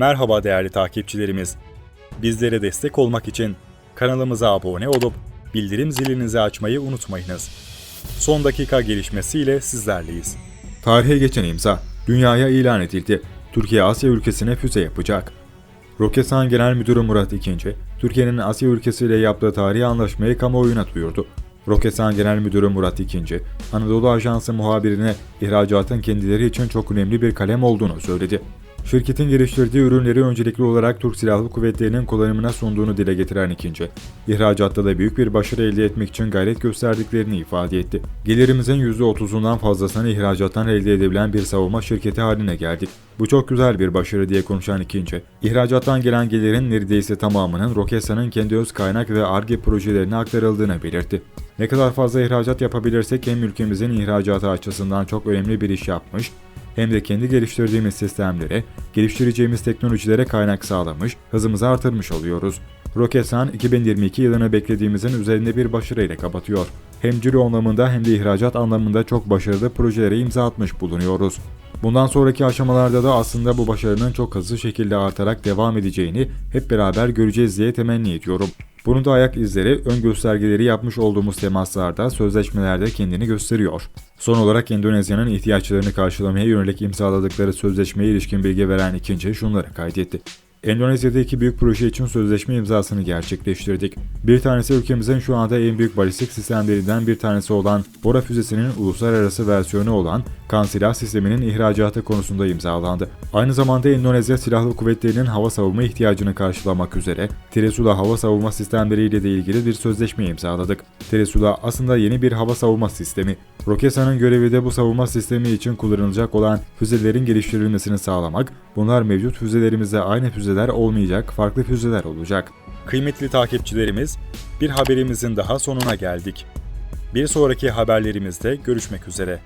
Merhaba değerli takipçilerimiz. Bizlere destek olmak için kanalımıza abone olup bildirim zilinizi açmayı unutmayınız. Son dakika gelişmesiyle sizlerleyiz. Tarihe geçen imza dünyaya ilan edildi. Türkiye Asya ülkesine füze yapacak. Roketsan Genel Müdürü Murat İkinci, Türkiye'nin Asya ülkesiyle yaptığı tarihi anlaşmayı kamuoyuna duyurdu. Roketsan Genel Müdürü Murat İkinci, Anadolu Ajansı muhabirine ihracatın kendileri için çok önemli bir kalem olduğunu söyledi. Şirketin geliştirdiği ürünleri öncelikli olarak Türk Silahlı Kuvvetleri'nin kullanımına sunduğunu dile getiren ikinci, ihracatta da büyük bir başarı elde etmek için gayret gösterdiklerini ifade etti. Gelirimizin %30'undan fazlasını ihracattan elde edebilen bir savunma şirketi haline geldik. Bu çok güzel bir başarı diye konuşan ikinci, ihracattan gelen gelirin neredeyse tamamının Roketsan'ın kendi öz kaynak ve ARGE projelerine aktarıldığını belirtti. Ne kadar fazla ihracat yapabilirsek hem ülkemizin ihracatı açısından çok önemli bir iş yapmış, hem de kendi geliştirdiğimiz sistemlere, geliştireceğimiz teknolojilere kaynak sağlamış, hızımızı artırmış oluyoruz. Roketsan 2022 yılını beklediğimizin üzerinde bir başarıyla kapatıyor. Hem ciro anlamında hem de ihracat anlamında çok başarılı projelere imza atmış bulunuyoruz. Bundan sonraki aşamalarda da aslında bu başarının çok hızlı şekilde artarak devam edeceğini hep beraber göreceğiz diye temenni ediyorum. Bunun da ayak izleri, ön göstergeleri yapmış olduğumuz temaslarda, sözleşmelerde kendini gösteriyor. Son olarak Endonezya'nın ihtiyaçlarını karşılamaya yönelik imzaladıkları sözleşmeye ilişkin bilgi veren ikinci şunları kaydetti. Endonezya'da iki büyük proje için sözleşme imzasını gerçekleştirdik. Bir tanesi ülkemizin şu anda en büyük balistik sistemlerinden bir tanesi olan Bora füzesinin uluslararası versiyonu olan kan silah sisteminin ihracatı konusunda imzalandı. Aynı zamanda Endonezya Silahlı Kuvvetleri'nin hava savunma ihtiyacını karşılamak üzere Tresula hava savunma sistemleriyle de ilgili bir sözleşme imzaladık. Tresula aslında yeni bir hava savunma sistemi. Roketsan'ın görevi de bu savunma sistemi için kullanılacak olan füzelerin geliştirilmesini sağlamak. Bunlar mevcut füzelerimizde aynı füzeler olmayacak, farklı füzeler olacak. Kıymetli takipçilerimiz, bir haberimizin daha sonuna geldik. Bir sonraki haberlerimizde görüşmek üzere.